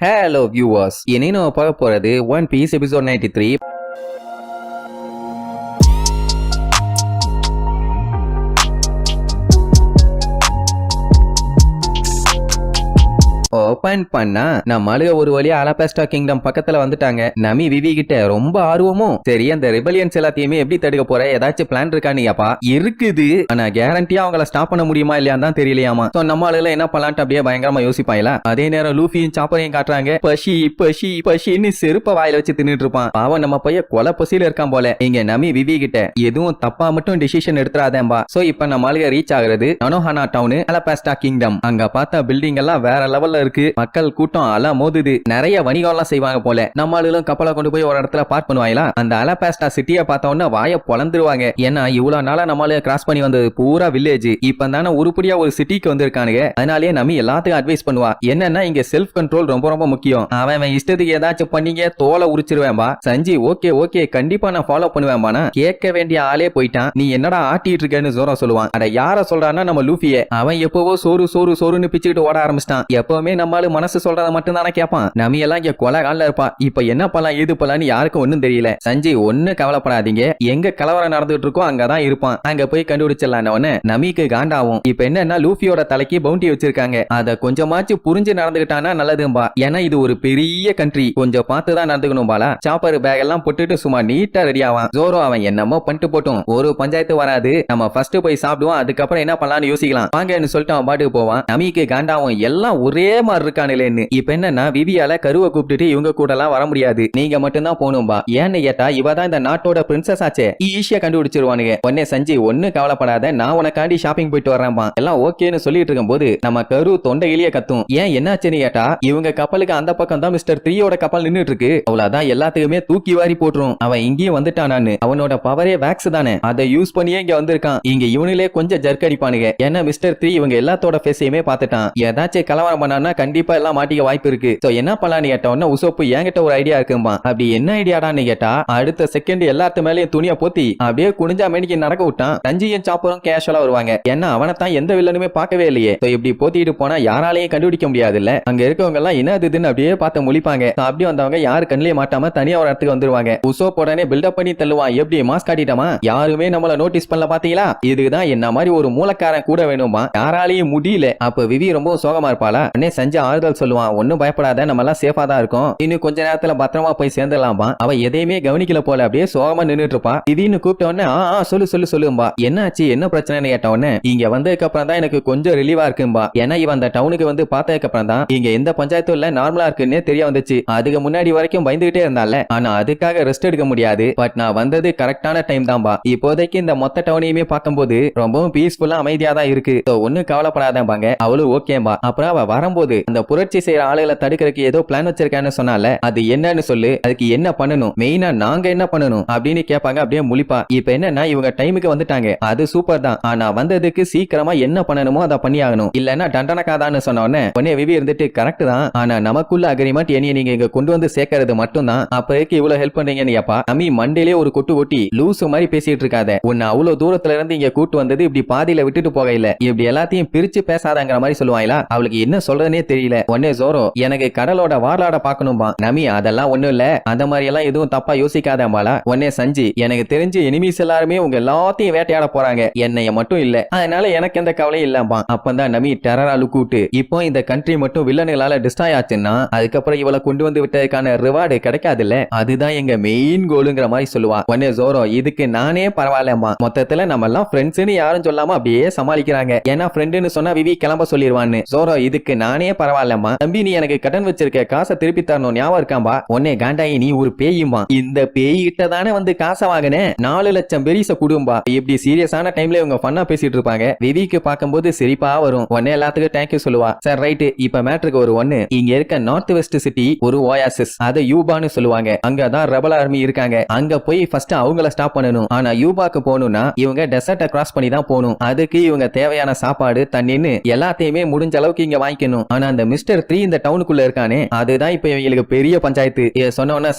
Hello viewers இனி நம்ம பார்க்க போறது One Piece episode ninety three open பண்ணா நம்ம அழுக ஒரு வழியா அலபாஸ்டா கிங்டம் பக்கத்துல வந்துட்டாங்க. நமி விவி கிட்ட ரொம்ப ஆர்வமும். சரி அந்த ரிபலியன்ஸ் எல்லாத்தையுமே எப்படி தடுக்க போற? ஏதாச்சும் பிளான் இருக்கானியாப்பா இருக்குது. ஆனா கேரண்டியா அவங்கள ஸ்டாப் பண்ண முடியுமா இல்லையான்னு தான் தெரியலையாமா. சோ நம்ம ஆளுல என்ன பண்ணலான்ட்டு அப்படியே பயங்கரமா யோசிப்பாங்களா அதே நேரம் லூஃபியும் சாப்பரையும் காட்டுறாங்க. பசி பசி பசின்னு செருப்ப வாயில வச்சு தின்னுட்டு இருப்பான். அவன் நம்ம பையன் கொலை பசியில இருக்கான் போல. இங்க நமி விவி கிட்ட எதுவும் தப்பா மட்டும் டிசிஷன் எடுத்துறாதேம்பா. சோ இப்ப நம்ம ஆளுக ரீச் ஆகுறது நனோஹானா டவுன் அலபாஸ்டா கிங்டம் அங்க பார்த்தா பில்டிங் எல்லாம் வேற லெவல்ல இருக்கு. மக்கள் கூட்டம் அல மோதுது. நிறைய வணிகம் எல்லாம் செய்வாங்க போல. நம்ம ஆளுகளும் கப்பலை கொண்டு போய் ஒரு இடத்துல பார்க் பண்ணுவாங்களா? அந்த அலபாஸ்டா சிட்டியை பார்த்த உடனே வாய பொழந்துருவாங்க. ஏன்னா இவ்வளவு நாளா நம்மளால கிராஸ் பண்ணி வந்தது பூரா வில்லேஜ் இப்ப தானே உருப்படியா ஒரு சிட்டிக்கு வந்திருக்கானுங்க. அதனாலேயே நம்ம எல்லாத்துக்கும் அட்வைஸ் பண்ணுவா. என்னன்னா இங்க செல்ஃப் கண்ட்ரோல் ரொம்ப ரொம்ப முக்கியம். அவன் அவன் இஷ்டத்துக்கு ஏதாச்சும் பண்ணீங்க தோலை உரிச்சிருவேன்பா சஞ்சி ஓகே ஓகே. கண்டிப்பா நான் ஃபாலோ பண்ணுவேன்பானா கேட்க வேண்டிய ஆளே போயிட்டான். நீ என்னடா ஆட்டிட்டு இருக்கேன்னு ஜோரா சொல்லுவான். அட யார சொல்றான்னா நம்ம லூஃபியே. அவன் எப்பவோ சோறு சோறு சோறுன்னு பிச்சுக்கிட்டு ஓட ஆரம்பிச்சிட்டான். எப்பவுமே நம்மளால மனசு சொல்றத மட்டும் தானே கேட்பான். நம்ம எல்லாம் இங்க கொலை காலில் இருப்பா. இப்ப என்ன பண்ணலாம் ஏது பண்ணலாம்னு யாருக்கும் ஒன்னும் தெரியல. சஞ்சய் ஒண்ணு கவலைப்படாதீங்க. எங்க கலவரம் நடந்துட்டு இருக்கோ அங்கதான் இருப்பான். அங்க போய் கண்டுபிடிச்சிடலான்னு நமிக்கு காண்டாவும். இப்ப என்னன்னா லூஃபியோட தலைக்கு பவுண்டி வச்சிருக்காங்க. அத கொஞ்சமாச்சும் புரிஞ்சு நடந்துகிட்டானா நல்லதும்பா. ஏன்னா இது ஒரு பெரிய கண்ட்ரி கொஞ்சம் பார்த்து தான் நடந்துக்கணும் பாலா. சாப்பர் பேக் எல்லாம் போட்டுட்டு சும்மா நீட்டா ரெடி ஆவான். ஜோரோ அவன் என்னமோ பண்ணிட்டு போட்டும். ஒரு பஞ்சாயத்து வராது. நம்ம ஃபர்ஸ்ட் போய் சாப்பிடுவோம். அதுக்கப்புறம் என்ன பண்ணலாம்னு யோசிக்கலாம். வாங்கன்னு சொல்லிட்டு அவன் பாட்டுக்கு போவான். நமிக்கு காண்டாவும் எல்லாம் ஒரே மாதிரி இருக்கானுலேன்னு இப்ப என்னன்னா விவியால கருவை கூப்பிட்டுட்டு இவங்க கூட எல்லாம் வர முடியாது. நீங்க மட்டும்தான் போகணும்பா ஏன்னு கேட்டா இவ தான் இந்த நாட்டோட பிரின்சஸ் ஆச்சே. ஈஸியா கண்டுபிடிச்சிருவானுங்க. உடனே சஞ்சய் ஒண்ணு கவலைப்படாத. நான் உனக்காண்டி ஷாப்பிங் போயிட்டு வரேன்பா எல்லாம் ஓகேன்னு சொல்லிட்டு இருக்கும்போது நம்ம கரு தொண்டையிலேயே கத்தும். ஏன் என்னாச்சுன்னு கேட்டா இவங்க கப்பலுக்கு அந்த பக்கம் தான் மிஸ்டர் த்ரீயோட கப்பல் நின்னுட்டு இருக்கு அவ்வளவுதான் எல்லாத்துக்குமே தூக்கி வாரி போட்டுரும். அவன் இங்கேயும் வந்துட்டானான்னு. அவனோட பவரே வேக்ஸ் தானே. அதை யூஸ் பண்ணியே இங்க வந்திருக்கான். இங்க இவனிலே கொஞ்சம் ஜர்க் அடிப்பானுங்க. ஏன்னா மிஸ்டர் த்ரீ இவங்க எல்லாத்தோட ஃபேஸையுமே பார்த்துட்டான். ஏதாச்சும் கலவரம் பண்ணான்னா கண்டிப்பா எல்லாம் மாட்டிக்க வாய்ப்பு இருக்கு. சோ என்ன பண்ணலாம்னு கேட்டோம்னா உசோப்பு என்கிட்ட ஒரு ஐடியா இருக்குமா அப்படி என்ன ஐடியாடான்னு கேட்டா அடுத்த செகண்ட் எல்லாத்து மேலயும் துணியை போத்தி அப்படியே குனிஞ்சா மேனிக்கு நடக்க விட்டான். ரஞ்சியும் சாப்பரும் கேஷுவலா வருவாங்க. ஏன்னா அவனை தான் எந்த வில்லனுமே பார்க்கவே இல்லையே. சோ இப்படி போத்திட்டு போனா யாராலையும் கண்டுபிடிக்க முடியாது இல்ல அங்க இருக்கவங்க எல்லாம் என்ன இதுன்னு அப்படியே பார்த்து முழிப்பாங்க. அப்படியே அப்படி வந்தவங்க யாரு கண்ணிலே மாட்டாம தனியா ஒரு இடத்துக்கு வந்துருவாங்க. உசோப் உடனே பில்டப் பண்ணி தள்ளுவான். எப்படி மாஸ்க் காட்டிட்டமா? யாருமே நம்மள நோட்டீஸ் பண்ணல பாத்தீங்களா? இதுதான் என்ன மாதிரி ஒரு மூலக்காரன் கூட வேணுமா யாராலையும் முடியல. அப்ப விவி ரொம்ப சோகமா இருப்பாளா? அண்ணே சஞ்சய் ஆறுதல் சொல்லுவான். ஒன்னும் பயப்படாத நம்ம எல்லாம் சேஃபா தான் இருக்கும். இன்னும் கொஞ்ச நேரத்துல பத்திரமா போய் சேர்ந்துடலாம்பா. அவ எதையுமே கவனிக்கல போல அப்படியே சோகமா நின்னுட்டு இருப்பான் திடீர்னு கூப்பிட்ட உடனே ஆ சொல்லு சொல்லு சொல்லும்பா. என்னாச்சு? என்ன பிரச்சனைன்னு கேட்ட உடனே இங்க வந்ததுக்கு அப்புறம் தான் எனக்கு கொஞ்சம் ரிலீவா இருக்கும்பா. ஏன்னா இவன் அந்த டவுனுக்கு வந்து பார்த்ததுக்கு அப்புறம் தான் இங்க எந்த பஞ்சாயத்தும் இல்ல நார்மலா இருக்குன்னே தெரிய வந்துச்சு. அதுக்கு முன்னாடி வரைக்கும் பயந்துகிட்டே இருந்தால ஆனா அதுக்காக ரெஸ்ட் எடுக்க முடியாது. பட் நான் வந்தது கரெக்டான டைம் தான்பா. இப்போதைக்கு இந்த மொத்த டவுனையுமே பார்க்கும்போது ரொம்பவும் பீஸ்ஃபுல்லா அமைதியா தான் இருக்கு. ஒன்னும் ஒண்ணும் கவலைப்படாதம்பாங்க. அவளும் ஓகேம்பா அப்புறம் அவ வரும்போது அந்த புரட்சி செய்யற ஆளுகளை தடுக்கிறதுக்கு ஏதோ பிளான் வச்சிருக்கான்னு சொன்னால அது என்னன்னு சொல்லு அதுக்கு என்ன பண்ணணும்? மெயினா நாங்க என்ன பண்ணணும்? அப்படின்னு கேட்பாங்க அப்படியே முழிப்பா. இப்ப என்னன்னா இவங்க டைமுக்கு வந்துட்டாங்க. அது சூப்பர் தான். ஆனா வந்ததுக்கு சீக்கிரமா என்ன பண்ணணுமோ அதை பண்ணி ஆகணும். இல்லன்னா தண்டனக்காதான்னு சொன்ன உடனே உடனே விவி இருந்துட்டு கரெக்ட் தான். ஆனா நமக்குள்ள அக்ரிமெண்ட் என்னைய நீங்க இங்க கொண்டு வந்து சேர்க்கறது மட்டும் தான் அப்போதைக்கு இவ்வளவு ஹெல்ப் பண்றீங்கன்னு ஏப்பா அம்மி மண்டையிலே ஒரு கொட்டு கொட்டி லூசு மாதிரி பேசிட்டு இருக்காத. உன்னை அவ்வளவு தூரத்துல இருந்து இங்க கூட்டு வந்தது இப்படி பாதியில விட்டுட்டு போக இல்ல இப்படி எல்லாத்தையும் பிரிச்சு பேசாதங்கிற மாதிரி சொல்லுவாங்களா அவளுக்கு என்ன சொல்றது பண்றதுன்னே தெரியல. உடனே ஜோரோ எனக்கு கடலோட வார்லாட பாக்கணும்பா நமி அதெல்லாம் ஒண்ணும் இல்ல. அந்த மாதிரி எல்லாம் எதுவும் தப்பா யோசிக்காதம்பாளா உடனே சஞ்சி எனக்கு தெரிஞ்சு எனிமீஸ் எல்லாருமே உங்க எல்லாத்தையும் வேட்டையாட போறாங்க. என்னைய மட்டும் இல்ல. அதனால எனக்கு எந்த கவலையும் இல்லாமா அப்பந்தான் நமி டெரரா லுக்கூட்டு இப்போ இந்த கண்ட்ரி மட்டும் வில்லனுகளால டிஸ்ட்ராய் ஆச்சுன்னா அதுக்கப்புறம் இவளை கொண்டு வந்து விட்டதுக்கான ரிவார்டு கிடைக்காதுல்ல? அதுதான் எங்க மெயின் கோலுங்கிற மாதிரி சொல்லுவா. உடனே ஜோரோ இதுக்கு நானே பரவாயில்லம்மா. மொத்தத்துல நம்ம எல்லாம் ஃப்ரெண்ட்ஸ்னு யாரும் சொல்லாம அப்படியே சமாளிக்கிறாங்க. ஏன்னா ஃப்ரெண்டுன்னு சொன்னா விவி கிளம்ப சொல்லிடுவான்னு ஜோரோ இதுக்கு நானே பரவாயில்லம்மா. தம்பி நீ எனக்கு கடன் வச்சிருக்க காசை திருப்பி தரணும். ஞாபகம் இருக்காம்பா? உன்னே காண்டாயி நீ ஒரு பேயுமா இந்த பேய்கிட்ட தானே வந்து காசை வாங்கினேன் நாலு லட்சம் பெரிச குடும்பா. இப்படி சீரியஸான டைம்ல இவங்க பண்ணா பேசிட்டு இருப்பாங்க. விவிக்கு பார்க்கும்போது சிரிப்பா வரும். உடனே எல்லாத்துக்கும் தேங்க்யூ சொல்லுவா. சார் ரைட்டு இப்ப மேட்ருக்கு ஒரு ஒண்ணு. இங்க இருக்க நார்த் வெஸ்ட் சிட்டி ஒரு ஓயாசிஸ் அதை யூபான்னு சொல்லுவாங்க. அங்கதான் ரெபல் ஆர்மி இருக்காங்க. அங்க போய் ஃபர்ஸ்ட் அவங்கள ஸ்டாப் பண்ணணும். ஆனா யூபாக்கு போகணும்னா இவங்க டெசர்ட்டை கிராஸ் பண்ணி தான் போகணும். அதுக்கு இவங்க தேவையான சாப்பாடு தண்ணின்னு எல்லாத்தையுமே முடிஞ்ச அளவுக்கு இங்க வாங்கிக்கணும். ஆனா அந்த மிஸ்டர் த்ரீ இந்த டவுனுக்குள்ள இருக்கானே அதுதான் இப்ப இவங்களுக்கு பெரிய பஞ்சாயத்து. இத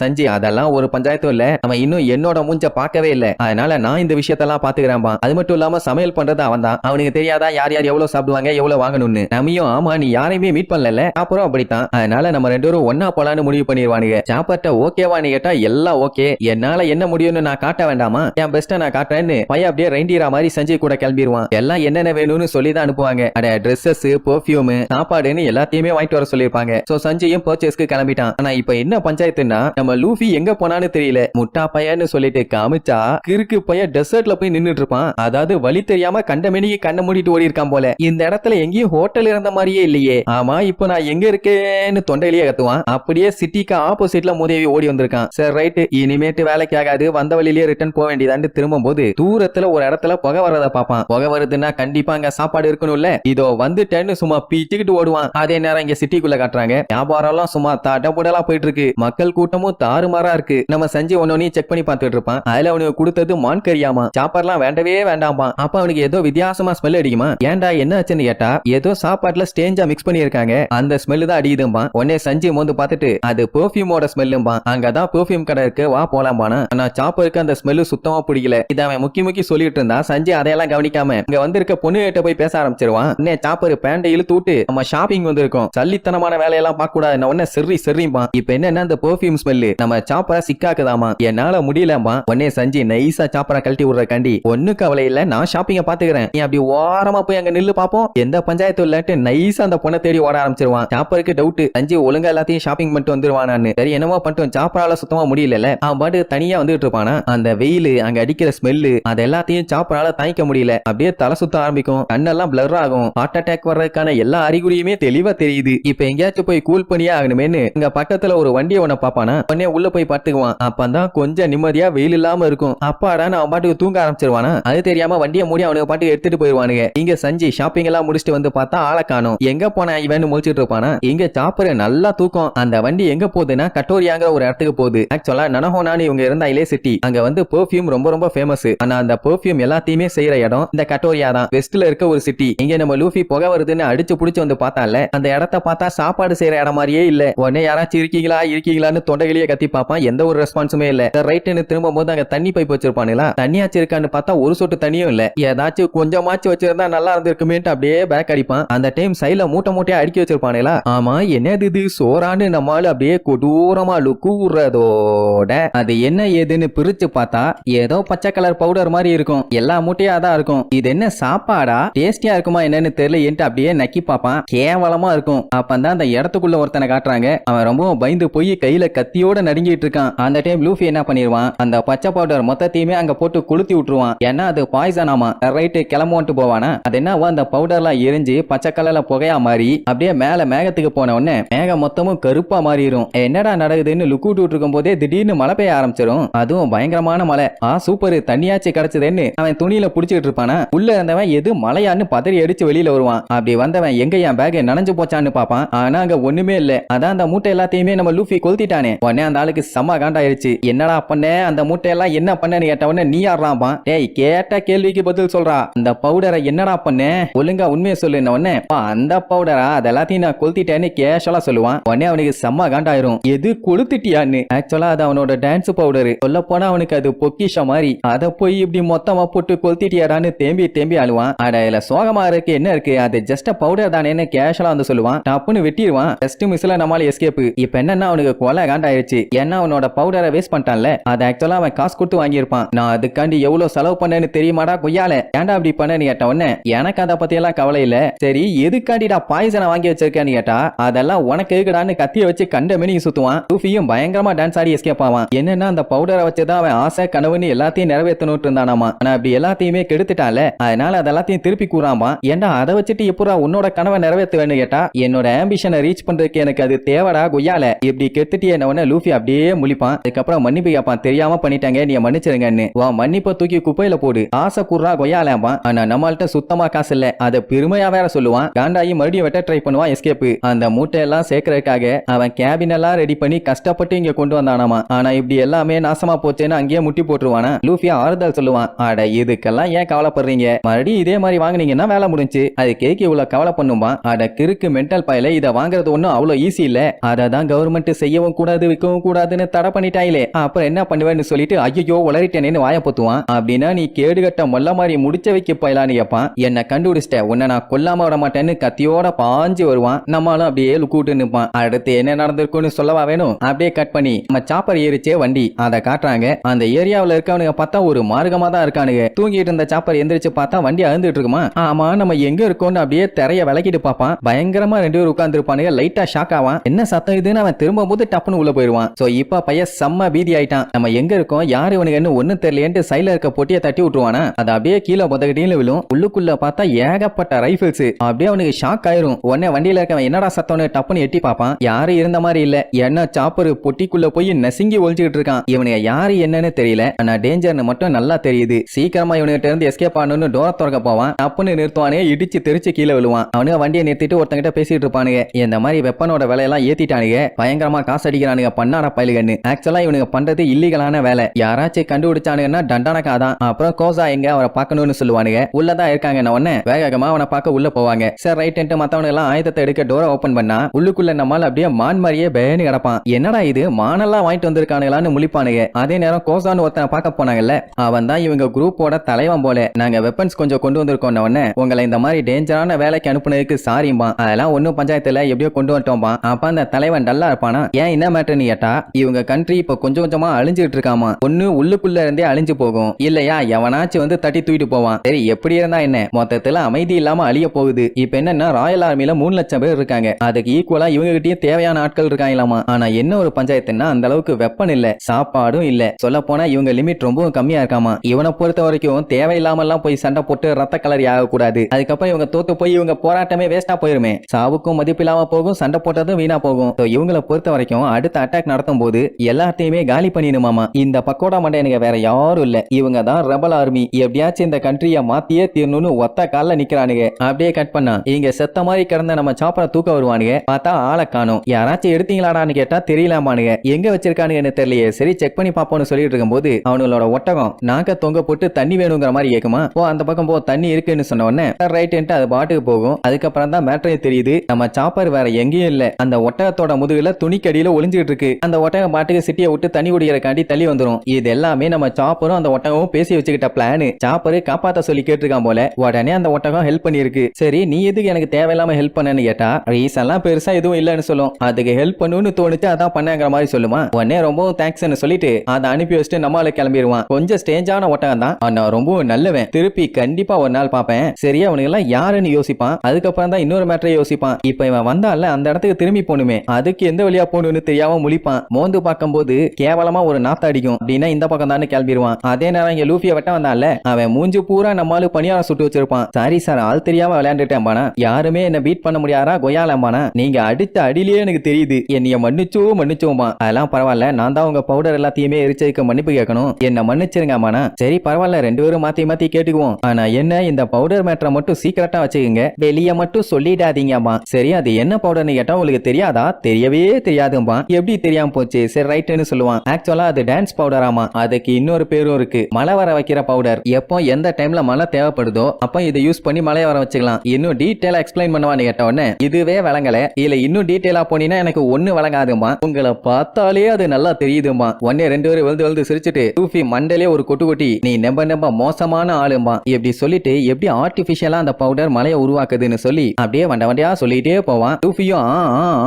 சஞ்சி அதெல்லாம் ஒரு பஞ்சாயத்தும் இல்ல. அவன் இன்னும் என்னோட மூஞ்ச பார்க்கவே இல்ல. அதனால நான் இந்த விஷயத்தெல்லாம் பாத்துக்கிறேன்பா அது மட்டும் இல்லாம சமையல் பண்றது அவன் தான். அவனுக்கு தெரியாதா யார் யார் எவ்வளவு சாப்பிடுவாங்க எவ்வளவு வாங்கணும்னு. நம்மையும் ஆமா நீ யாரையுமே மீட் பண்ணல அப்புறம் அப்படித்தான். அதனால நம்ம ரெண்டு பேரும் ஒன்னா போலான்னு முடிவு பண்ணிடுவானுங்க. சாப்பாட்ட ஓகேவான்னு கேட்டா எல்லாம் ஓகே என்னால என்ன முடியும்னு நான் காட்ட வேண்டாமா? என் பெஸ்ட்டை நான் காட்டுறேன்னு பையன் அப்படியே ரெண்டீரா மாதிரி சஞ்சய் கூட கிளம்பிடுவான் எல்லாம் என்னென்ன வேணும்னு சொல்லி தான் அனுப்புவாங்க. அட ட்ரெஸ்ஸஸ் பெர்ஃபியூம் சாப்பாடுன்னு எல்லாத்தையுமே வாங்கிட்டு வர சொல்லியிருப்பாங்க. சோ சஞ்சயும் பர்ச்சேஸ்க்கு கிளம்பிட்டான். ஆனா இப்ப என்ன பஞ்சாயத்துன்னா நம்ம லூஃபி எங்க போனான்னு தெரியல. முட்டா பையன்னு சொல்லிட்டு காமிச்சா கிறுக்கு பையன் டெசர்ட்ல போய் நின்னுட்டு இருப்பான் அதாவது வழி தெரியாம கண்ட மணிக்கு கண்ணை மூடிட்டு ஓடி இருக்கான் போல. இந்த இடத்துல எங்கேயும் ஹோட்டல் இருந்த மாதிரியே இல்லையே. ஆமா இப்போ நான் எங்க இருக்கேன்னு தொண்டையிலேயே கத்துவான் அப்படியே சிட்டிக்கு ஆப்போசிட்ல முதவி ஓடி வந்திருக்கான். சரி ரைட்டு இனிமேட்டு வேலைக்கு ஆகாது. வந்த வழியிலேயே ரிட்டர்ன் போக வேண்டியதான்னு திரும்பும் போது தூரத்துல ஒரு இடத்துல புகை வரத பாப்பான் புகை வருதுன்னா கண்டிப்பா அங்க சாப்பாடு இருக்கணும்ல. இதோ வந்துட்டேன்னு சும்மா பீச்சுக்கிட்டு ஓடுவான். அதே நேரம் இங்க சிட்டிக்குள்ள காட்டுறாங்க. வியாபாரம் எல்லாம் சும்மா தடபுடலா போயிட்டு இருக்கு மக்கள் கூட்டமும் தாறுமாறா இருக்கு. நம்ம செஞ்சு ஒன்னொன்னையும் செக் பண்ணி பார்த்துட்டு இருப்பான். அதுல அவனுக்கு கொடுத்தது மான் கறியாமா சாப்பாடுலாம் வேண்டவே வேண்டாமா அப்ப அவனுக்கு ஏதோ வித்தியாசமா ஸ்மெல் அடிக்குமா? ஏன்டா என்ன ஆச்சுன்னு கேட்டா ஏதோ சாப்பாட்டுல ஸ்டேஞ்சா மிக்ஸ் பண்ணியிருக்காங்க. அந்த ஸ்மெல் தான் அடியுதும்பா உடனே சஞ்சய் மோந்து பார்த்துட்டு அது பெர்ஃபியூமோட ஸ்மெல்லும்பா அங்கதான் பெர்ஃபியூம் கடை இருக்கு வா போலாம்பானா. ஆனா சாப்பருக்கு அந்த ஸ்மெல்லு சுத்தமா பிடிக்கல. இதை அவன் முக்கி முக்கி சொல்லிட்டு இருந்தா சஞ்சய் அதையெல்லாம் கவனிக்காம இங்க வந்திருக்க பொண்ணு கிட்ட போய் பேச ஆரம்பிச்சிருவான். உடனே சாப்பர் பேண்டை இழுத்து விட்டு நம்ம ஷாப்பிங் வந்திருக்கும். சல்லித்தனமான வேலையெல்லாம் பார்க்க கூடாது நான் உடனே செர்ரி செர்ரிம்பா இப்ப என்னன்னா அந்த பெர்ஃபியூம் ஸ்மெல்லு நம்ம சாப்பரா சிக்காக்குதாமா என்னால முடியலம்மா. உடனே சஞ்சி நைஸா சாப்பரை கழட்டி விடுற கண்டி. ஒண்ணு கவலை இல்ல. நான் ஷாப்பிங்க பாத்துக்கிறேன். நீ அப்படி ஓரமா போய் அங்க நில்லு பாப்போம். எந்த பஞ்சாயத்து இல்லாட்டு நைஸா அந்த பொண்ணை தேடி ஓட ஆரம்பிச்சிருவான். சாப்பருக்கு டவுட் சஞ்சி ஒழுங்கா எல்லாத்தையும் ஷாப்பிங் பண்ணிட்டு வந்துருவானான்னு சரி என்னமோ பண்ணிட்டு சாப்பரால சுத்தமா முடியல அவன் பாட்டு தனியா வந்துட்டு இருப்பானா? அந்த வெயில் அங்க அடிக்கிற ஸ்மெல்லு அது எல்லாத்தையும் சாப்பரால தாங்கிக்க முடியல. அப்படியே தலை சுத்த ஆரம்பிக்கும். கண்ணெல்லாம் பிளர் ஆகும். ஹார்ட் அட்டாக் வர்றதுக்கான எல்லா அறிகுறியுமே தெளிவா தெரியுது. இப்ப எங்கேயாச்சும் போய் கூல் பண்ணியே ஆகணுமேனு இங்க பக்கத்துல ஒரு வண்டியை உன்ன பாப்பானா உடனே உள்ள போய் படுத்துக்குவான் அப்பதான் கொஞ்சம் நிம்மதியா வெயில் இல்லாம இருக்கும். அப்பாடா அவன் பாட்டுக்கு தூங்க ஆரம்பிச்சிருவானா? அது தெரியாம வண்டியை மூடி அவனுக்கு பாட்டுக்கு எடுத்துட்டு போயிருவானுங்க. இங்க சஞ்சி ஷாப்பிங் எல்லாம் முடிச்சுட்டு வந்து பார்த்தா ஆளை காணும். எங்க போனா இவன் முழிச்சிட்டு இருப்பானா? இங்க சாப்பர் நல்லா தூக்கம். அந்த வண்டி எங்க போகுதுன்னா கட்டோரியாங்கிற ஒரு இடத்துக்கு போகுது. ஆக்சுவலா நனஹோனான்னு இவங்க இருந்த இலே சிட்டி அங்க வந்து பெர்ஃபியூம் ரொம்ப ரொம்ப ஃபேமஸ் ஆனா அந்த பெர்ஃபியூம் எல்லாத்தையுமே செய்யற இடம் இந்த கட்டோரியா தான். வெஸ்ட்ல இருக்க ஒரு சிட்டி இங்க நம்ம லூஃபி புகை வருதுன்னு அடிச்சு புடிச்சு வந்து பார்த்தால அந்த இடத்த பார்த்தா சாப்பாடு செய்யற இடம் மாதிரியே இல்ல. உடனே யாராச்சும் இருக்கீங்களா இருக்கீங்களான்னு தொண்டைகளையே கத்தி பார்ப்பான். எந்த ஒரு ரெஸ்பான்ஸுமே இல்ல. ரைட்டுன்னு திரும்பும் போது அங்க தண்ணி பைப் வச்சிருப்பானுங்களா? தண்ணியாச்சும் இருக்கான்னு பார்த்தா ஒரு சொட்டு தண்ணியும் இல்ல. ஏதாச்சும் கொஞ்சமாச்சு வச்சிருந்தா நல்லா இருந்திருக்குமேட்டு அப்படியே பேக் அடிப்பான். அந்த டைம் சைல மூட்டை மூட்டையா அடுக்கி வச்சிருப்பானுங்களா? ஆமா என்னது இது? சோறான்னு நம்மால அப்படியே கொடூரமா லுக்குறதோட அது என்ன ஏதுன்னு பிரிச்சு பார்த்தா ஏதோ பச்சை கலர் பவுடர் மாதிரி இருக்கும். எல்லா மூட்டையா தான் இருக்கும். இது என்ன சாப்பாடா? டேஸ்டியா இருக்குமா என்னன்னு தெரியல அப்படியே நக்கி பார்ப்பான். கேவலமா இருக்கும். அப்பந்தான் அந்த இடத்துக்குள்ள ஒருத்தனை காட்டுறாங்க. அவன் ரொம்பவும் பயந்து போய் கையில கத்தியோட நடுங்கிட்டு இருக்கான். அந்த டைம் லூஃபி என்ன பண்ணிடுவான் அந்த பச்சை பவுடர் மொத்தத்தையுமே அங்க போட்டு கொளுத்தி விட்டுருவான். ஏன்னா அது பாய்சன் ஆமா. ரைட்டு கிளம்புவோன்ட்டு போவானா? அது என்னவோ அந்த பவுடர்லாம் எரிஞ்சு பச்சை கலர்ல புகையா மாறி அப்படியே மேல மேகத்துக்கு போன உடனே மேகம் மொத்தமும் கருப்பா மாறிடும் என்னடா நடக்குதுன்னு லுக்கு விட்டு இருக்கும் போதே திடீர்னு மழை பெய்ய ஆரம்பிச்சிடும் அதுவும் பயங்கரமான மழை. ஆ சூப்பர் தண்ணியாச்சு கிடைச்சதுன்னு அவன் துணியில புடிச்சிட்டு இருப்பானா? உள்ள இருந்தவன் எது மழையான்னு பதறி அடிச்சு வெளியில வருவான். அப்படி வந்தவன் எங்க என் பேக் நனைஞ்சு போச்சான்னு பாப்பான் ஆனா அங்க ஒண்ணுமே இல்ல. அதான் அந்த மூட்டை எல்லாத்தையுமே நம்ம லூஃபி கொளுத்திட்டானே. உடனே அந்த ஆளுக்கு செம்ம காண்டாயிருச்சு. என்னடா பண்ண? அந்த மூட்டையெல்லாம் என்ன பண்ணன்னு கேட்ட உடனே நீ யாராம்பான் டேய் கேட்ட கேள்விக்கு பதில் சொல்றா. அந்த பவுடரை என்னடா பண்ண? ஒழுங்கா உண்மையை சொல்லு உடனே அந்த பவுடரா? அது எல்லாத்தையும் நான் கொளுத்திட்டேன்னு கேஷலா சொல்லுவான். உடனே அவனுக்கு செம்ம காண்டாயிரும். எது கொளுத்திட்டியான்னு? ஆக்சுவலா அது அவனோட டான்ஸ் பவுடர். சொல்ல போனா அவனுக்கு அது பொக்கிஷம் மாதிரி அத போய் இப்படி மொத்தமா போட்டு கொளுத்திட்டியாடான்னு தேம்பி தேம்பி அழுவான். அட இல்ல சோகமா இருக்கு. என்ன இருக்கு? அது ஜஸ்ட் பவுடர் தானேன்னு கேஷலா வந்து சொல்லுவான் டப்புன்னு வெட்டிடுவான் ஜஸ்ட் மிஸ்ல நம்மளால எஸ்கேப் இப்ப என்னன்னா அவனுக்கு கொலை காண்டாயிருச்சு. ஏன்னா அவனோட பவுடரை வேஸ்ட் பண்ணிட்டான்ல. அது ஆக்சுவலா அவன் காசு கொடுத்து வாங்கியிருப்பான். நான் அதுக்காண்டி எவ்வளவு செலவு பண்ணேன்னு தெரியுமாடா கொய்யால ஏன்டா அப்படி பண்ணேன்னு கேட்ட உடனே எனக்கு அதை பத்தி எல்லாம் கவலை இல்ல. சரி எதுக்காண்டிடா பாய்சனை வாங்கி வச்சிருக்கேன்னு கேட்டா அதெல்லாம் உனக்கு எதுக்குடான்னு கத்திய வச்சு கண்ட மணி சுத்துவான். சூஃபியும் பயங்கரமா டான்ஸ் ஆடி எஸ்கேப் ஆவான். என்னன்னா அந்த பவுடரை வச்சுதான் அவன் ஆசை கனவுன்னு எல்லாத்தையும் நிறைவேற்றணும்னு இருந்தானாமா ஆனா அப்படி எல்லாத்தையுமே கெடுத்துட்டான்ல. அதனால அதெல்லாத்தையும் திருப்பி கூறாமா ஏன்டா அதை வச்சுட்டு எப்படா உன்னோட கனவை நிறைவேற்றுவேன்னு கேட்டா என்னோட ஆம்பிஷனை ரீச் பண்றதுக்கு எனக்கு அது தேவைடா கொய்யால. இப்படி கெடுத்துட்டு என்ன உடனே லூஃபி அப்படியே முழிப்பான். அதுக்கப்புறம் மன்னிப்பு கேட்பான் தெரியாம பண்ணிட்டாங்க நீ மன்னிச்சிருங்கன்னு. வா மன்னிப்ப தூக்கி குப்பையில போடு. ஆசை கூறா கொய்யாலாம் ஆனா நம்மள்ட்ட சுத்தமா காசு இல்ல. அதை பெருமையா வேற சொல்லுவான். காண்டாயி மறுபடியும் வெட்ட ட்ரை பண்ணுவான் எஸ்கேப் அந்த மூட்டையெல்லாம் சேர்க்கறதுக்காக அவன் கேபின் எல்லாம் ரெடி பண்ணி கஷ்டப்பட்டு இங்க கொண்டு வந்தானாமா. ஆனா இப்படி எல்லாமே நாசமா போச்சேன்னு அங்கேயே முட்டி போட்டுருவானா. லூஃபியா ஆறுதல் சொல்லுவான். அட இதுக்கெல்லாம் ஏன் கவலைப்படுறீங்க? மறுபடியும் இதே மாதிரி வாங்குனீங்கன்னா வேலை முடிஞ்சு. அது கேக்கு இவ்வளவு கவலை பண்ணுமா அட திருக்கு மென்டல் பாயில இதை வாங்குறது ஒன்றும் அவ்வளோ ஈஸி இல்லை. அதை தான் கவர்மெண்ட் செய்யவும் கூடாது விற்கவும் கூடாதுன்னு தடை பண்ணிட்டாயிலே. அப்புறம் என்ன பண்ணுவேன்னு சொல்லிட்டு ஐயோ உளறிட்டேனேன்னு வாய பொத்துவான். அப்படின்னா நீ கேடுகட்ட மொல்ல மாதிரி முடிச்ச வைக்க பயலான்னு கேட்பான் என்ன கண்டுபிடிச்சிட்ட. உன்னை நான் கொல்லாம விட மாட்டேன்னு கத்தியோட பாஞ்சு வருவான். நம்மளும் அப்படியே லுக்கூட்டு நிப்பான் அடுத்து என்ன நடந்திருக்குன்னு சொல்லவா வேணும்? அப்படியே கட் பண்ணி நம்ம சாப்பர் ஏறிச்சே வண்டி. அதை காட்டுறாங்க. அந்த ஏரியாவில் இருக்கவனுங்க பார்த்தா ஒரு மார்க்கமா தான் இருக்கானுங்க. தூங்கிட்டு இருந்த சாப்பர் எந்திரிச்சு பார்த்தா வண்டி அழுந்துட்டு இருக்குமா? ஆமா நம்ம எங்க இருக்கோம்னு அப்படியே திரைய விளக்கிட்டு பார்ப்பான். பயங்கரமா ரெண்டு பேரும் உட்காந்துருப்பானுங்க லைட்டா ஷாக் ஆவான். என்ன சத்தம் இதுன்னு அவன் திரும்ப போது டப்புன்னு உள்ள போயிருவான் சோ இப்ப பையன் செம்ம பீதி ஆயிட்டான். நம்ம எங்க இருக்கோம்? யாரு இவனுக்கு ஒண்ணு தெரியலேன்ட்டு சைல இருக்க பொட்டியை தட்டி விட்டுருவானா? அது அப்படியே கீழே புதகட்டின்னு விழும். உள்ளுக்குள்ள பார்த்தா ஏகப்பட்ட ரைஃபிள்ஸ் அப்படியே அவனுக்கு ஷாக் ஆயிரும். உடனே வண்டியில இருக்கவன் என்னடா சத்தம்னு டப்புன்னு எட்டி பார்ப்பான். யாரும் இருந்த மாதிரி இல்ல. என்ன சாப்பரு பொட்டிக்குள்ள போய் நசுங்கி ஒழிச்சுக்கிட்டு இருக்கான். இவனுக்கு யாரு என்னன்னு தெரியல. ஆனா டேஞ்சர்னு மட்டும் நல்லா தெரியுது. சீக்கிரமா இவனுகிட்ட இருந்து எஸ்கேப் ஆனு டோர திறக்க போவான். டப்புன்னு நிறுத்துவானே இடிச்சு தெரிச்சு கீழே விழுவான். அவனுக்கு வண்டியை நிறுத்திட்டு ஒருத்தங்கிட்ட பேசிட்டு இருப்பானுங்க இந்த மாதிரி வெப்பனோட விலையெல்லாம் ஏத்திட்டானுங்க. பயங்கரமா காசு அடிக்கிறானுங்க. பண்ணார பயலுகன்னு. ஆக்சுவலா இவனுங்க பண்றது இல்லீகலான வேலை. யாராச்சும் கண்டுபிடிச்சானுங்கன்னா தண்டனக்கா தான் அப்புறம் கோசா எங்க அவரை பார்க்கணும்னு சொல்லுவானுங்க. உள்ளதான் இருக்காங்க. நான் உடனே வேகமா அவனை பார்க்க உள்ள போவாங்க. சார் ரைட் மத்தவனுங்க எல்லாம் ஆயுதத்தை எடுக்க டோரை ஓபன் பண்ணா உள்ளுக்குள்ள நம்மால் அப்படியே மான் மாதிரியே பேனு கிடப்பான். என்னடா இது? மானெல்லாம் வாங்கிட்டு வந்திருக்கானுங்களான்னு முழிப்பானுங்க. அதே நேரம் கோசான்னு ஒருத்தனை பார்க்க போனாங்கல்ல. அவன் தான் இவங்க குரூப்போட தலைவன் போல. நாங்க வெப்பன்ஸ் கொஞ்சம் கொண்டு வந்திருக்கோம். உடனே உங்களை இந்த மாதிரி டேஞ்சரான வேலைக்கு அனுப்புனதுக்கு சாரிம்பா அதெல்லாம் ஒன்னும் பஞ்சாயத்துல எப்படியோ கொண்டு வந்துட்டோம்பா. அப்ப அந்த தலைவன் டல்லா இருப்பானா? ஏன் என்ன மேட்டர்னு கேட்டா? இவங்க கண்ட்ரி இப்ப கொஞ்சம் கொஞ்சமா அழிஞ்சுட்டு இருக்காமா? ஒண்ணு உள்ளுக்குள்ள இருந்தே அழிஞ்சு போகும். இல்லையா? எவனாச்சும் வந்து தட்டி தூக்கிட்டு போவான். சரி எப்படி இருந்தா என்ன? மொத்தத்துல அமைதி இல்லாம அழிய போகுது. இப்ப என்னன்னா ராயல் ஆர்மியில மூணு லட்சம் பேர் இருக்காங்க. அதுக்கு ஈக்குவலா இவங்க கிட்டயும் தேவையான ஆட்கள் இருக்காங்களாமா? ஆனா என்ன ஒரு பஞ்சாயத்துன்னா அந்த அளவுக்கு வெப்பம் இல்ல சாப்பாடும் இல்ல. சொல்ல போனா இவங்க லிமிட் ரொம்பவும் கம்மியா இருக்காமா? இவனை பொறுத்த வரைக்கும் தேவையில்லாம எல்லாம் போய் சண்டை போட்டு ரத்த கலரி ஆகக்கூடாது. அதுக்கப்புறம் இவங்க தோத்து போய் இவங்க போராட்டமே வேஸ்டா போயிருமே சாவுக்கும் மதிப்பில்லாம போகும் சண்டை போட்டதும் வீணா போகும். இவங்களை இவங்கள பொறுத்த வரைக்கும் அடுத்த அட்டாக் நடத்தும் போது எல்லாத்தையுமே காலி பண்ணிடுமாமா? இந்த பக்கோடா மண்டையனுங்க வேற யாரும் இல்ல. இவங்க தான் ரபல் ஆர்மி எப்படியாச்சும் இந்த கண்ட்ரிய மாத்தியே தீரணும்னு ஒத்த கால்ல நிக்கிறானுங்க. அப்படியே கட் பண்ணா. இங்க செத்த மாதிரி கிடந்த நம்ம சாப்பரை தூக்க வருவானுங்க. பார்த்தா ஆளை காணும். யாராச்சும் எடுத்தீங்களாடான்னு கேட்டா தெரியலாமானுங்க. எங்க வச்சிருக்கானுங்கன்னு தெரியலையே. சரி செக் பண்ணி பாப்போம்னு சொல்லிட்டு இருக்கும்போது அவனுங்களோட ஒட்டகம் நாக்க தொங்க போட்டு தண்ணி வேணுங்கிற மாதிரி கேக்குமா? ஓ அந்த பக்கம் போ தண்ணி இருக்குன்னு சொன்ன உடனே ரைட் அது பாட்டுக்கு போகும். அதுக்கப்புறம் தான் மேட்டரே தெரியுது. நம்ம சாப்பர் வேற எங்கேயும் இல்ல. அந்த ஒட்டகத்தோட முதுகுல துணிக்கடியில ஒளிஞ்சுட்டு இருக்கு. அந்த ஒட்டகம் பாட்டுக்கு சிட்டியை விட்டு தண்ணி குடிக்கிறக்காண்டி தள்ளி வந்துரும். இது எல்லாமே நம்ம சாப்பரும் அந்த ஒட்டகமும் பேசி வச்சுக்கிட்ட பிளானு சாப்பரு காப்பாத்த சொல்லி கேட்டிருக்கான் போல. உடனே அந்த ஒட்டகம் ஹெல்ப் பண்ணிருக்கு சரி நீ எதுக்கு எனக்கு தேவையில்லாம ஹெல்ப் பண்ணன்னு கேட்டா ரீசன்லாம் பெருசா எதுவும் இல்லைன்னு சொல்லும். அதுக்கு ஹெல்ப் பண்ணுன்னு தோணுச்சு அதான் பண்ணங்கிற மாதிரி சொல்லுமா. உடனே ரொம்பவும் தேங்க்ஸ்னு சொல்லிட்டு அதை அனுப்பி வச்சுட்டு நம்மளால கிளம்பிடுவான் கொஞ்சம் ஸ்டேஞ்சான ஒட்டகம் தான். ஆனா ரொம்பவும் நல்லவன். திருப்பி கண்டிப்பா ஒரு நாள் பார்ப்பேன். சரியா அவனுக்கு எல்லாம் யாருன்னு யோசிப்பான். அதுக்கப்புறம் தான் இன்னொரு மேட்டரை யோசிப்பான். இப்ப இவன் வந்தால அந்த இடத்துக்கு திரும்பி போகணுமே அதுக்கு எந்த வழியா போகணும்னு தெரியாம முழிப்பான். மோந்து பார்க்கும்போது கேவலமா ஒரு நாத்த அடிக்கும். அப்படின்னா இந்த பக்கம் தானே கிளம்பிடுவான் அதே நேரம் இங்க லூஃபிய வெட்ட வந்தால அவன் மூஞ்சு பூரா நம்மளும் பணியாரம் சுட்டு வச்சிருப்பான். சாரி சார் ஆள் தெரியாம விளையாண்டுட்டேன் பானா யாருமே என்ன பீட் பண்ண முடியாரா கொய்யாலம்பானா நீங்க அடித்த அடியிலேயே எனக்கு தெரியுது. என்னைய மன்னிச்சோ மன்னிச்சோமா அதெல்லாம் பரவாயில்ல. நான் தான் உங்க பவுடர் எல்லாத்தையுமே எரிச்சதுக்கு மன்னிப்பு கேட்கணும். என்ன மன்னிச்சிருங்க அம்மானா சரி பரவாயில்ல. ரெண்டு பேரும் மாத்தி மாத்தி கேட்டுக்குவோம். ஆனா என்ன இந்த பவுடர் மேட்டரை மட்டும் சீக்கிரட்டா வச்சுக்கோங்க. வெளியே மட்டும் சொல்லிட்டு பண்ணிடாதீங்கம்மா சரி அது என்ன பவுடர்னு கேட்டா உங்களுக்கு தெரியாதா? தெரியவே தெரியாதும்பா எப்படி தெரியாம போச்சு? சரி ரைட்னு சொல்லுவான். ஆக்சுவலா அது டான்ஸ் பவுடராமா அதுக்கு இன்னொரு பேரும் இருக்கு. மழை வர வைக்கிற பவுடர் எப்போ எந்த டைம்ல மழை தேவைப்படுதோ அப்ப இதை யூஸ் பண்ணி மழைய வர வச்சுக்கலாம். இன்னும் டீட்டெயிலா எக்ஸ்பிளைன் பண்ணுவான்னு கேட்ட உடனே இதுவே விளங்கல. இல்ல இன்னும் டீட்டெயிலா போனீங்கன்னா எனக்கு ஒண்ணு விளங்காதும்மா. உங்களை பார்த்தாலே அது நல்லா தெரியுதுமா உடனே ரெண்டு பேரும் விழுந்து விழுந்து சிரிச்சுட்டு சூஃபி மண்டலே ஒரு கொட்டு கொட்டி நீ நெம்ப நெம்ப மோசமான ஆளுமா இப்படி சொல்லிட்டு எப்படி ஆர்டிபிஷியலா அந்த பவுடர் மலையை உருவாக்குதுன்னு சொல்லி அப்படியே வண்ட வண்டியா? சொல்லிட்டே போவான். டூஃபியும்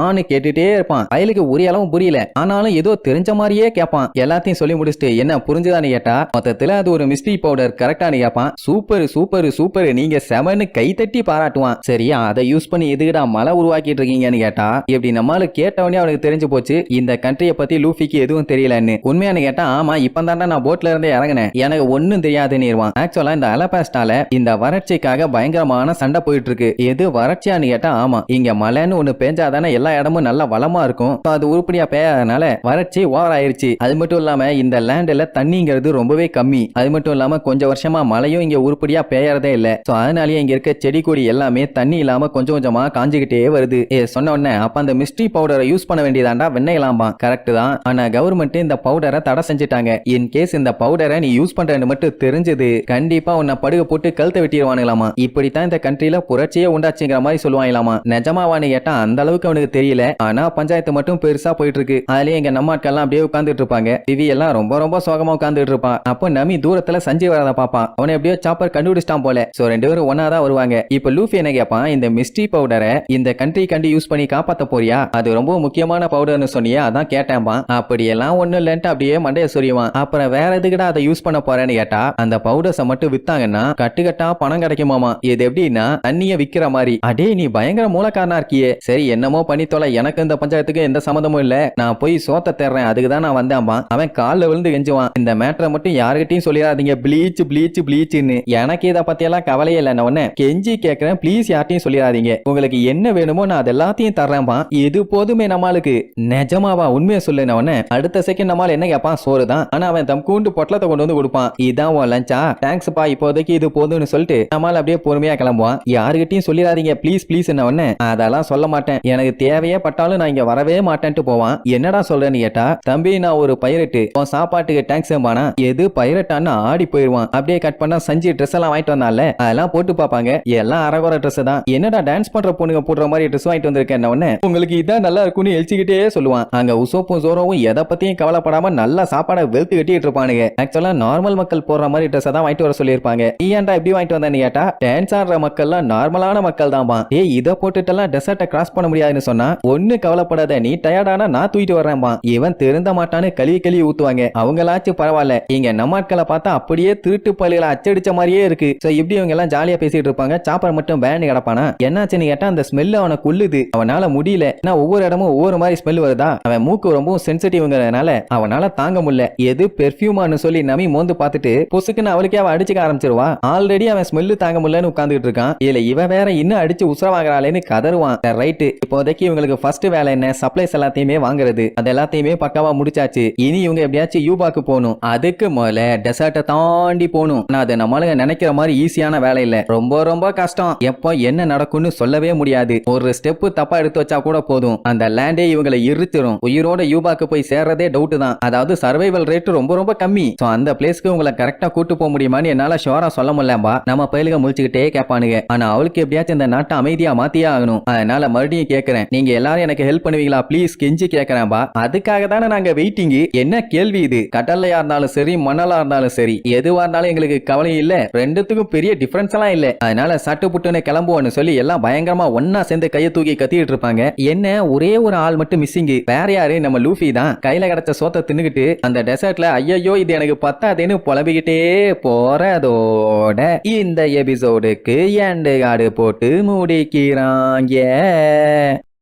ஆன்னு கேட்டுட்டே இருப்பான். பயலுக்கு ஒரே அளவும் புரியல. ஆனாலும் ஏதோ தெரிஞ்ச மாதிரியே கேட்பான். எல்லாத்தையும் சொல்லி முடிச்சுட்டு என்ன புரிஞ்சுதான்னு கேட்டா? மொத்தத்துல அது ஒரு மிஸ்ட்ரி பவுடர் கரெக்டானு கேட்பான். Super super super. நீங்க செமன்னு கை தட்டி பாராட்டுவான். சரி அதை யூஸ் பண்ணி எதுக்குடா மலை உருவாக்கிட்டு இருக்கீங்கன்னு கேட்டா? இப்படி நம்மளால கேட்டவனே அவனுக்கு தெரிஞ்சு போச்சு இந்த கண்ட்ரிய பத்தி லூஃபிக்கு எதுவும் தெரியலன்னு. உண்மையானு கேட்டா ஆமா இப்ப தாண்டா நான் போட்ல இருந்தே இறங்கினேன். எனக்கு ஒண்ணும் தெரியாதுன்னு ஆக்சுவலா இந்த அலபாஸ்டால இந்த வறட்சிக்காக பயங்கரமான சண்டை போயிட்டு இருக்கு. எது வறட்சியா வறட்சியான்னு கேட்டா ஆமா. இங்க மழைன்னு ஒண்ணு பெஞ்சாதானே எல்லா இடமும் நல்லா வளமா இருக்கும். அது உருப்படியா பெய்யாதனால வறட்சி ஓவர் ஆயிருச்சு அது மட்டும் இல்லாம இந்த லேண்ட்ல தண்ணிங்கிறது ரொம்பவே கம்மி. அது மட்டும் இல்லாம கொஞ்சம் வருஷமா மழையும் இங்க உருப்படியா பெய்யறதே இல்ல. சோ அதனாலயே இங்க இருக்க செடி கொடி எல்லாமே தண்ணி இல்லாம கொஞ்சம் கொஞ்சமா காஞ்சுகிட்டே வருது. ஏ சொன்ன உடனே அப்ப அந்த மிஸ்ட்ரி பவுடரை யூஸ் பண்ண வேண்டியதாண்டா வெண்ணையலாம்பா கரெக்ட் தான். ஆனா கவர்மெண்ட் இந்த பவுடரை தடை செஞ்சுட்டாங்க. இன் கேஸ் இந்த பவுடரை நீ யூஸ் பண்றேன்னு மட்டும் தெரிஞ்சது கண்டிப்பா உன்னை படுக போட்டு கழுத்தை வெட்டிடுவானுங்களாமா இப்படித்தான் இந்த கண்ட்ரில புரட்சியே உண்டாச்சுங்கிற மாதிரி சொல்லுவாங்களாமா நிஜமாவான்னு கேட்டா அந்த அளவுக்கு அவனுக்கு தெரியல. ஆனா பஞ்சாயத்து மட்டும் பெருசா போயிட்டு இருக்கு அதுலயே எங்க நம்மாட்கள்லாம் அப்படியே உட்காந்துட்டு இருப்பாங்க. திவி எல்லாம் ரொம்ப ரொம்ப சோகமா உட்காந்துட்டு இருப்பான் அப்போ நமி தூரத்துல சஞ்சய் வரத பாப்பான் அவனை எப்படியோ சாப்பர் கண்டுபிடிச்சிட்டான் போல. சோ ரெண்டு பேரும் ஒன்னா தான் வருவாங்க. இப்ப லூஃபி என்ன கேட்பான் இந்த மிஸ்டி பவுடரை இந்த கண்ட்ரி கண்டி யூஸ் பண்ணி காப்பாத்த போறியா? அது ரொம்ப முக்கியமான பவுடர்னு சொன்னியா அதான் கேட்டேன்பான். அப்படியெல்லாம் ஒண்ணும் இல்லன்ட்டு அப்படியே மண்டைய சொரிவான் அப்புறம் வேற எதுக்குடா அதை யூஸ் பண்ண போறேன்னு கேட்டா அந்த பவுடர்ஸை மட்டும் வித்தாங்கன்னா கட்டுக்கட்டா பணம் கிடைக்குமாமா. இது எப்படின்னா தண்ணிய விக்கிற மாதிரி. அடே நீ பயங்கர மூலக்காரனா இருக்கியே. சரி என்னமோ பண்ணி தொலை. எனக்கு இந்த பஞ்சாயத்துக்கு எந்த சம்மந்தமும் இல்ல. நான் போய் சோத்த தேர்றேன். அதுக்கு தான் நான் வந்தேன்பா அவன் காலில் விழுந்து கெஞ்சுவான் இந்த மேட்டரை மட்டும் யாருகிட்டயும் சொல்லிடாதீங்க. ப்ளீச் ப்ளீச் ப்ளீச்னு எனக்கு இதை பத்தி எல்லாம் கவலையே இல்லை நான் உடனே. கெஞ்சி கேட்கறேன் ப்ளீஸ் யார்ட்டையும் சொல்லிடாதீங்க. உங்களுக்கு என்ன வேணுமோ நான் அது எல்லாத்தையும் தர்றேன்பா இது போதுமே நம்மளுக்கு. நிஜமாவா உண்மையை சொல்லு நான் உடனே. அடுத்த செகண்ட் நம்மால் என்ன கேட்பான் சோறு தான் ஆனா அவன் தம் கூண்டு பொட்டலத்தை கொண்டு வந்து கொடுப்பான். இதான் உன் லஞ்சா தேங்க்ஸ் பா இப்போதைக்கு இது போதும்னு சொல்லிட்டு நம்மால் அப்படியே பொறுமையா கிளம்புவான். யாருகிட்டயும் சொல்லிடாதீங்க. ப்ளீஸ் ப்ளீஸ் ப்ளீஸ் என்ன உடனே அதெல்லாம் சொல்ல மாட்டேன். எனக்கு தேவையே பட்டாலும் நான் இங்க வரவே மாட்டேன்ட்டு போவான். என்னடா சொல்றேன்னு கேட்டா தம்பி நான் ஒரு பைரட்டு. உன் சாப்பாட்டுக்கு டேங்க்ஸ் பானா எது பைரட்டான்னு ஆடி போயிருவான். அப்படியே கட் பண்ணா சஞ்சி ட்ரெஸ் எல்லாம் வாங்கிட்டு வந்தால அதெல்லாம் போட்டு பார்ப்பாங்க எல்லாம் அரகுற ட்ரெஸ் தான். என்னடா டான்ஸ் பண்ற பொண்ணுங்க போடுற மாதிரி ட்ரெஸ் வாங்கிட்டு வந்திருக்கேன் உடனே? உங்களுக்கு இதான் நல்லா இருக்கும்னு எழுச்சிக்கிட்டே சொல்லுவான். அங்க உசோப்பும் சோறவும் எதை பத்தியும் கவலைப்படாம நல்லா சாப்பாடை வெளுத்து கட்டிட்டு இருப்பானுங்க. ஆக்சுவலா நார்மல் மக்கள் போடுற மாதிரி ட்ரெஸ் தான் வாங்கிட்டு வர சொல்லியிருப்பாங்க. ஏன்டா எப்படி வாங்கிட்டு வந்தேன்னு கேட்டா டான்ஸ் ஆடுற மக்கள்லாம் நார்மலான மக்கள் தான்பா ஏய் இதை போட்டுட்டெல்லாம் டெசர்ட்டை கிராஸ் பண்ண முடியாதுன்னு சொன்னா ஒண்ணு கவலைப்படாத நீ டயர்டானா நான் தூக்கிட்டு வர்றேன்பா. இவன் திருந்த மாட்டான்னு கழுவி கழுவி ஊத்துவாங்க. அவங்களாச்சும் பரவாயில்ல. இங்க நம்மாட்களை பார்த்தா அப்படியே திருட்டு பள்ளிகளை அச்சடிச்ச மாதிரியே இருக்கு. சோ இப்படி இவங்க எல்லாம் ஜாலியா பேசிட்டு இருப்பாங்க. சாப்பர் மட்டும் பேன் கிடப்பானா? என்னாச்சுன்னு கேட்டா அந்த ஸ்மெல் அவனை கொல்லுது. அவனால முடியல. ஏன்னா ஒவ்வொரு இடமும் ஒவ்வொரு மாதிரி ஸ்மெல் வருதா? அவன் மூக்கு ரொம்ப சென்சிட்டிவ்ங்கிறதுனால அவனால தாங்க முடியல. எது பெர்ஃபியூமான்னு சொல்லி நம்பி மோந்து பார்த்துட்டு பொசுக்குன்னு அவளுக்கே அவன் அடிச்சுக்க ஆரம்பிச்சிருவா. ஆல்ரெடி அவன் ஸ்மெல்லு தாங்க முடியலன்னு உட்காந்துட்டு இருக்கான். இதுல இவன் வேற இன்னும் அடிச்சு உசுர வாங்குறாளேன்னு கதருவான் ரைட்டு இப்போதைக்கு இவங்களுக்கு ஃபர்ஸ்ட் வேலை என்ன? சப்ளைஸ் எல்லாத்தையுமே வாங்குறது. அது எல்லாத்தையுமே பக்காவா முடிச்சாச்சு. இனி இவங்க எப்படியாச்சும் யூபாக்கு போகணும். அதுக்கு முதல்ல டெசர்ட்டை தாண்டி போகணும். ஆனா அது நம்மளுங்க நினைக்கிற மாதிரி ஈஸியான வேலை இல்ல. ரொம்ப ரொம்ப கஷ்டம். எப்போ என்ன நடக்கும்னு சொல்லவே முடியாது. ஒரு ஸ்டெப் தப்பா எடுத்து வச்சா கூட போதும். அந்த லேண்டே இவங்களை இருத்திரும் உயிரோட யூபாக்கு போய் சேர்றதே டவுட் தான். அதாவது சர்வைவல் ரேட் ரொம்ப ரொம்ப கம்மி. சோ அந்த பிளேஸ்க்கு உங்களை கரெக்டா கூட்டு போக முடியுமான்னு என்னால ஷோரா சொல்ல முடியலம்பா. நம்ம பயிலுக முடிச்சுக்கிட்டே கேட்பானுங்க. ஆனா அவளுக்கு எப்படியாச்சும் இந்த நாட்டை அமைதியா மாத்தியே ஆகணும். அதனால மறுபடியும் கேக்குறேன். நீங்க எல்லாரும் எனக்கு ஹெல்ப் பண்ணுவீங்களா? ப்ளீஸ் கெஞ்சி கேட்கறேன்பா அதுக்காக தானே நாங்க வெயிட்டிங் என்ன கேள்வி இது? கடல்லையா இருந்தாலும் சரி மணலா இருந்தாலும் சரி எதுவா இருந்தாலும் எங்களுக்கு கவலை இல்ல. ரெண்டுத்துக்கும் பெரிய டிஃபரன்ஸ் எல்லாம் இல்ல. அதனால சட்டு புட்டுன்னு கிளம்புவோம்னு சொல்லி எல்லாம் பயங்கரமா ஒன்னா சேர்ந்து கையை தூக்கி கத்திட்டு இருப்பாங்க. என்ன? ஒரே ஒரு ஆள் மட்டும் மிஸ்ஸிங் வேற யாரு? நம்ம லூஃபி தான். கையில கிடைச்ச சோத்த தின்னுகிட்டு அந்த டெசர்ட்ல ஐயோ இது எனக்கு பத்தாதுன்னு புலம்பிக்கிட்டே போறதோட இந்த எபிசோடுக்கு எண்டு காடு போட்டு மூடி முடிக்கிறாங்க